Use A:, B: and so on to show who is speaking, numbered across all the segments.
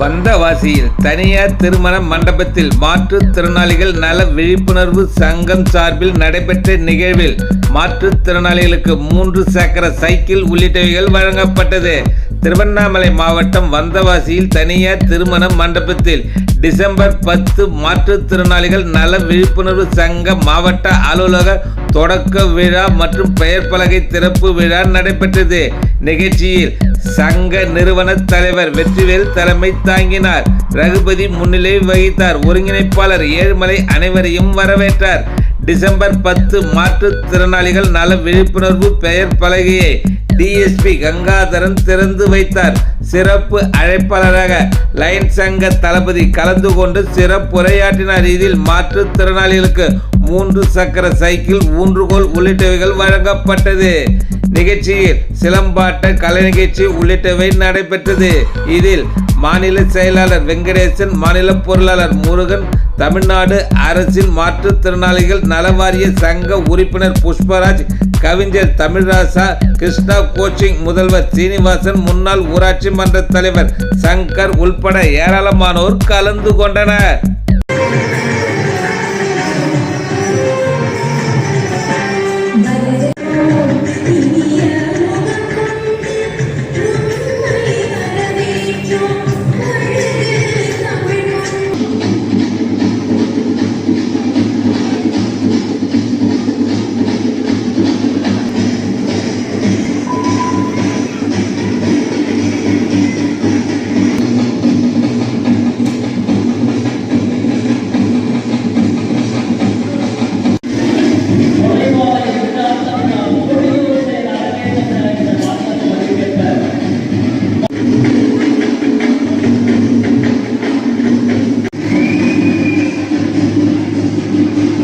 A: வந்தவாசியில் தனியார் திருமண மண்டபத்தில் மாற்றுத்திறனாளிகள் நல விழிப்புணர்வு சங்கம் சார்பில் நடைபெற்ற நிகழ்வில் மாற்றுத்திறனாளிகளுக்கு மூன்று சக்கர சைக்கிள் உள்ளிட்டவைகள் வழங்கப்பட்டது. திருவண்ணாமலை மாவட்டம் வந்தவாசியில் தனியார் திருமண மண்டபத்தில் டிசம்பர் பத்து மாற்றுத்திறனாளிகள் நல விழிப்புணர்வு சங்க மாவட்ட அலுவலக தொடக்க விழா மற்றும் பெயர் பலகை திறப்பு விழா நடைபெற்றது. நிகழ்ச்சியில் சங்க நிறுவன தலைவர் வெற்றிவேல் தலைமை தாங்கினார். ரகுபதி முன்னிலை வகித்தார். ஒருங்கிணைப்பாளர் ஏழுமலை அனைவரையும் வரவேற்றார். டிசம்பர் பத்து மாற்றுத்திறனாளிகள் நல விழிப்புணர்வு பெயர் பலகையை டிஎஸ்பி கங்காதரன் திறந்து வைத்தார். சிறப்பு அழைப்பாளராக லைன் சங்க தளபதி கலந்து கொண்டு சிறப்புரையாற்றினார் இதில் மாற்றுத்திறனாளிகளுக்கு மூன்று சக்கர சைக்கிள் ஊன்றுகோல் உள்ளிட்டவைகள் வழங்கப்பட்டது. நிகழ்ச்சியில் சிலம்பாட்ட கலை நிகழ்ச்சி உள்ளிட்டவை நடைபெற்றது. இதில் மாநில செயலாளர் வெங்கடேசன் மாநில பொருளாளர் முருகன் தமிழ்நாடு அரசின் மாற்றுத்திறனாளிகள் நலவாரிய சங்க உறுப்பினர் புஷ்பராஜ் கவிஞர் தமிழ்ராசா கிருஷ்ணா கோச்சிங் முதல்வர் சீனிவாசன் முன்னாள் ஊராட்சி மன்ற தலைவர் சங்கர் உள்பட ஏராளமானோர் கலந்து கொண்டனர்.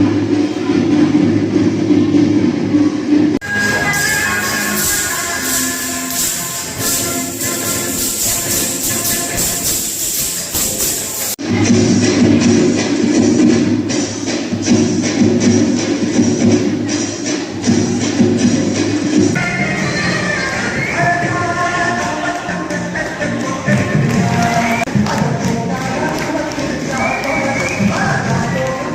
A: Thank you.